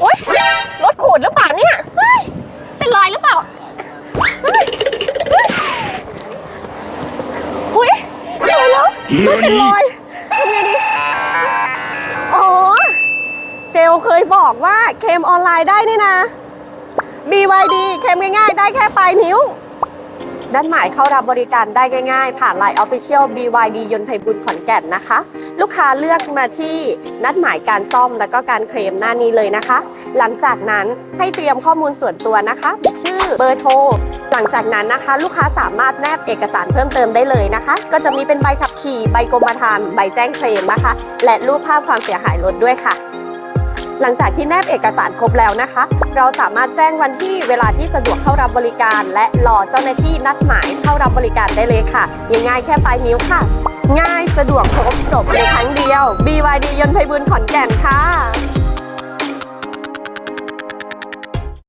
โอ๊ยรถขูดหรือเปล่าเนี่ยเฮ้ยเป็นรอยหรือเปล่าเฮ้ยเฮ้ยเฮ้ยตายแล้วไม่เป็นรอยทำไงดีอ๋อ เซลลเคยบอกว่าเคลมออนไลน์ได้นี่นะ BYD เคลมง่ายๆ ได้แค่ปลายนิ้ว ด้านหมายเข้ารับบริการได้ง่าย ๆ ผ่าน Line Official BYD ยนต์ไพบุญขอนแก่นนะคะ ลูกค้าเลือกมาที่นัดหมายการซ่อมแล้วก็การเคลมหน้านี้เลยนะคะ หลังจากนั้นให้เตรียมข้อมูลส่วนตัวนะคะ ชื่อเบอร์โทร หลังจากนั้นนะคะ ลูกค้าสามารถแนบเอกสารเพิ่มเติมได้เลยนะคะ ก็จะมีเป็นใบขับขี่ใบกรมธรรม์ใบแจ้งเคลมนะคะ และรูปภาพความเสียหายรถด้วยค่ะ หลังจากที่แนบเอกสารครบแล้วนะคะ เราสามารถแจ้งวันที่เวลาที่สะดวกเข้ารับบริการ และรอเจ้าหน้าที่นัดหมายเข้ารับบริการได้เลยค่ะง่ายๆแค่ปลายนิ้วค่ะ ง่ายสะดวกครบจบในครั้งเดียว BYD ยนต์ไพบุญขอนแก่นค่ะ